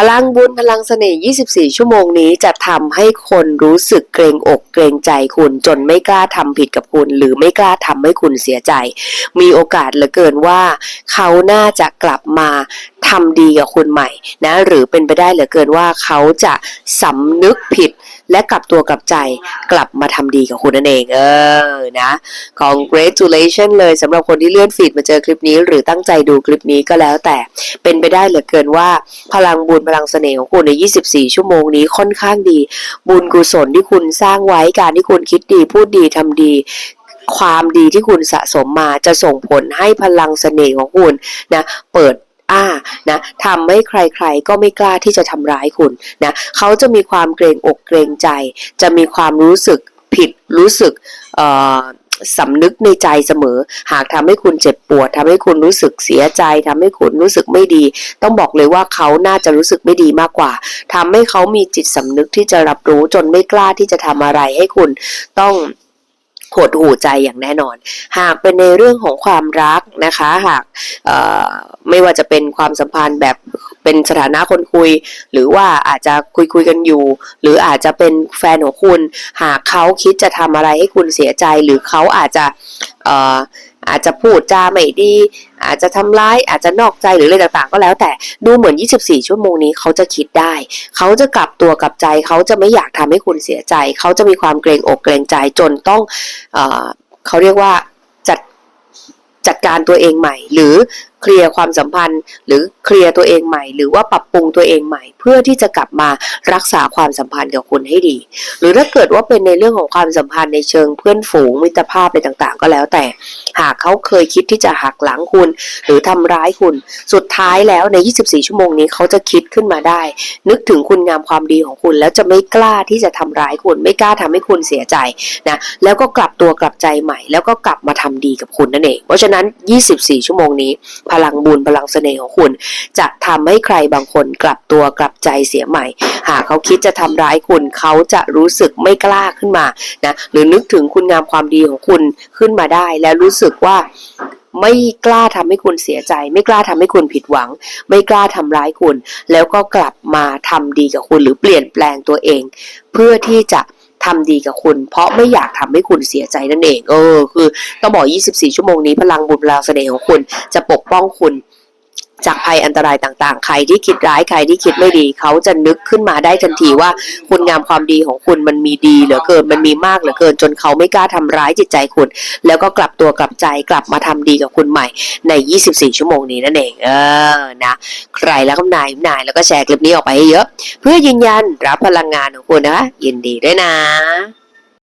พลังบุญพลังเสน่ห์ 24 ชั่วโมงนี้จะทำให้คนรู้สึกเกรงอกเกรงใจคุณจนไม่กล้าทำผิดกับคุณ หรือไม่กล้าทำให้คุณเสียใจ มีโอกาสเหลือเกินว่า เขาน่าจะกลับมาทำดีกับคุณใหม่นะ หรือเป็นไปได้เหลือเกินว่าเขาจะสำนึกผิด และกลับตัวกลับใจกลับมาทำดีกับคุณนั่นเองเออนะ congratulation เลยสำหรับคนที่เลื่อนฟีดมาเจอคลิปนี้ หรือตั้งใจดูคลิปนี้ก็แล้วแต่เป็นไปได้เหลือเกินว่า พลังบุญพลังเสน่ห์ของคุณใน 24 ชั่วโมงนี้ค่อนข้างดี บุญกุศลที่คุณสร้างไว้การที่คุณคิดดีพูดดีทำดีความดีที่คุณสะสมมาจะส่งผลให้พลังเสน่ห์ของคุณนะเปิด นะทำให้ใครๆก็ไม่กล้าที่จะทำร้ายคุณนะเขาจะมีความเกรงอกเกรงใจ จะมีความรู้สึกผิดรู้สึกเอ่อสำนึกในใจเสมอ หากทำให้คุณเจ็บปวดทำให้คุณรู้สึกเสียใจทำให้คุณรู้สึกไม่ดี ต้องบอกเลยว่าเขาน่าจะรู้สึกไม่ดีมากกว่าทำให้เขามีจิตสำนึกที่จะรับรู้จนไม่กล้าที่จะทำอะไรให้คุณต้อง หดหูใจอย่างแน่นอน หากเป็นในเรื่องของความรักนะคะ หากไม่ว่าจะเป็นความสัมพันธ์แบบเป็นสถานะคนคุย หรือว่าอาจจะคุยคุยกันอยู่ หรืออาจจะเป็นแฟนของคุณ หากเขาคิดจะทำอะไรให้คุณเสียใจ หรือเขาอาจจะ อาจจะพูดจาไม่ดี อาจจะทำร้ายอาจจะนอกใจหรืออะไรต่างๆ ก็แล้วแต่ดูเหมือน 24 ชั่วโมงนี้เขาจะคิดได้ เขาจะกลับตัวกลับใจ เขาจะไม่อยากทำให้คุณเสียใจ เขาจะมีความเกรงอกเกรงใจจนต้องเอเขาเรียกว่าจัดจัดการตัวเองใหม่ หรือ เคลียร์ความสัมพันธ์ หรือเคลียร์ตัวเองใหม่ หรือว่าปรับปรุงตัวเองใหม่ เพื่อที่จะกลับมารักษาความสัมพันธ์กับคุณให้ดี หรือถ้าเกิดว่าเป็นในเรื่องของความสัมพันธ์ในเชิงเพื่อนฝูงมิตรภาพอะไรต่างๆ ก็แล้วแต่ หากเขาเคยคิดที่จะหักหลังคุณ หรือทำร้ายคุณ สุดท้ายแล้วใน 24 ชั่วโมงนี้เขาจะคิดขึ้นมาได้ นึกถึงคุณงามความดีของคุณ แล้วจะไม่กล้าที่จะทำร้ายคุณ ไม่กล้าทำให้คุณเสียใจนะแล้วก็กลับตัวกลับใจใหม่ แล้วก็กลับมาทำดีกับคุณนั่นเอง เพราะฉะนั้น 24 ชั่วโมงนี้พลังบุญพลังเสน่ห์ของคุณ จะทำให้ใครบางคนกลับตัวกลับใจเสียใหม่ หากเขาคิดจะทำร้ายคุณเขาจะรู้สึกไม่กล้าขึ้นมานะหรือนึกถึงคุณงามความดีของคุณขึ้นมาได้ แล้วรู้สึกว่าไม่กล้าทำให้คุณเสียใจ ไม่กล้าทำให้คุณผิดหวัง ไม่กล้าทำร้ายคุณ แล้วก็กลับมาทำดีกับคุณหรือเปลี่ยนแปลงตัวเอง เพื่อที่จะ ทำดีกับคุณ เพราะไม่อยากทำให้คุณเสียใจนั่นเอง เออ คือต้องบอก 24 ชั่วโมงนี้พลังบุญพลังเสน่ห์ของคุณจะปกป้องคุณ จากภัยอันตรายต่างๆ ใครที่คิดร้ายใครที่คิดไม่ดี เขาจะนึกขึ้นมาได้ทันทีว่าคุณงามความดีของคุณมันมีดีเหลือเกินมันมีมากเหลือเกิน จนเขาไม่กล้าทำร้ายจิตใจคุณ แล้วก็กลับตัวกลับใจกลับมาทำดีกับคุณใหม่ใน 24 ชั่วโมงนี้นั่นเองเออนะใครแล้วก็นายนายแล้วก็แชร์คลิปนี้ออกไปให้เยอะ เพื่อยืนยันรับพลังงานของคุณนะคะยินดีด้วยนะ